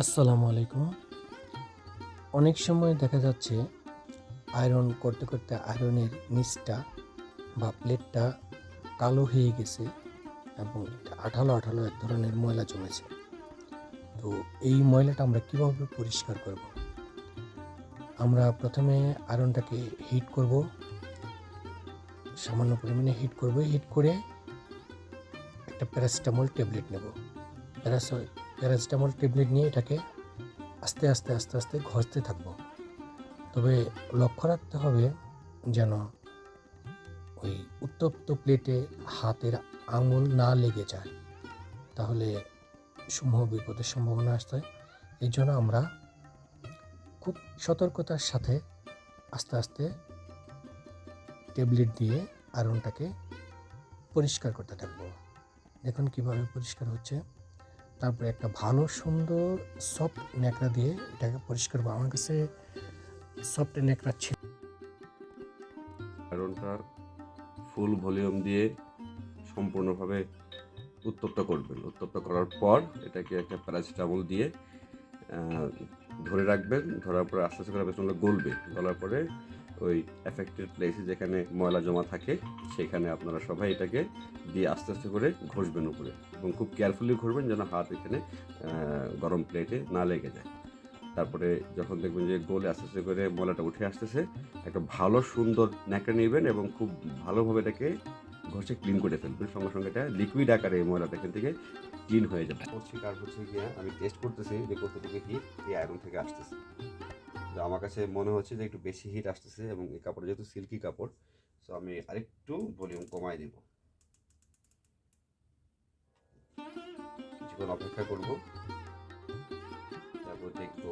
আসসালামু আলাইকুম। অনেক সময় দেখা যাচ্ছে আয়রন করতে করতে আয়রনের নিচটা বা প্লেটটা কালো হয়ে গেছে এবং আঠালো আঠালো এক ধরনের ময়লা জমেছে। তো এই ময়লাটা আমরা কীভাবে পরিষ্কার করব? আমরা প্রথমে আয়রনটাকে হিট করব। সামান্য পরিমাণে হিট করব। হিট করে একটা প্যারাসিটামল ট্যাবলেট নেব। প্যারাসো প্যারাসিটামল ট্যাবলেট নিয়ে এটাকে আস্তে আস্তে আস্তে আস্তে ঘষতে থাকব। তবে লক্ষ্য রাখতে হবে যেন ওই উত্তপ্ত প্লেটে হাতের আঙুল না লেগে যায়। তাহলে সমূহ বিপদের সম্ভাবনা আসতে হয় এই জন্য আমরা খুব সতর্কতার সাথে আস্তে আস্তে ট্যাবলেট দিয়ে আয়রনটাকে পরিষ্কার করতে থাকব। দেখুন কীভাবে পরিষ্কার হচ্ছে। তারপরে একটা ভালো, সুন্দর সফট ন্যাকড়া দিয়ে এটাকে পরিষ্কার করব। আমার কাছে সফট ন্যাকড়া ছিল আয়রনটার ফুল ভলিউম দিয়ে সম্পূর্ণভাবে উত্তপ্ত করবেন। উত্তপ্ত করার পর এটাকে একটা প্যারাসিটামল দিয়ে ধরে রাখবেন। ধরার পরে আস্তে আস্তে করে গলবে। গলার পরে ওই এফেক্টেড প্লেসে যেখানে ময়লা জমা থাকে, সেখানে আপনারা সবাই এটাকে দিয়ে আস্তে আস্তে করে ঘষবেন উপরে এবং খুব কেয়ারফুলি ঘষবেন যেন হাত এখানে গরম প্লেটে না লেগে যায়। তারপরে যখন দেখবেন যে গোলে আস্তে আস্তে করে ময়লাটা উঠে আসতেছে, একটা ভালো সুন্দর ন্যাকড়া নেবেন এবং খুব ভালোভাবে এটাকে ঘষে ক্লিন করে ফেলবেন সঙ্গে সঙ্গে এটা লিকুইড আকারে এই ময়লাটা এখান থেকে ক্লিন হয়ে যাবে। করছি কার হচ্ছে গিয়ে আমি টেস্ট করতেছি যে কতটুকু হিট এই আয়রন থেকে আসতেছে। তো আমার কাছে মনে হচ্ছে যে একটু বেশি হিট আসতেছে এবং এই কাপড় যেহেতু সিল্কি কাপড় সো আমি আরেকটু ভলিউম কমাই দিব। কিছুক্ষণ অপেক্ষা করব। তারপর দেখব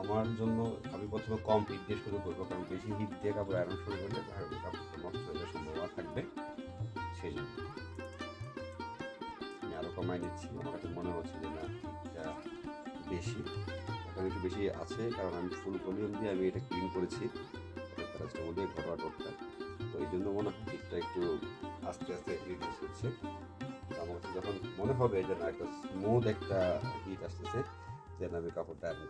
আমার জন্য আমি প্রথমে কম হিট দিয়ে শুরু করব, কারণ বেশি হিট দিয়ে কাপড় আয়রন শুরু করলে কাপড় নষ্ট হয়ে যাওয়ার সম্ভাবনা থাকবে। সেই জন্য আমি আরও কমাই নিচ্ছি। আমার কাছে মনে হচ্ছে যে না, এটা বেশি, এখন একটু বেশি আছে, কারণ আমি ফুল ভলিউম দিয়ে আমি এটা ক্লিন করেছি প্যারাসটা মধ্যে ঘরোয়া ডোরটা তো এই জন্য মনে হয় হিটটা একটু আস্তে আস্তে রিডিউস হচ্ছে। আমার যখন মনে হবে যে না, একটা স্মুথ একটা হিট আসতেছে দেন আমি কাপড়টা আয়রন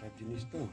করা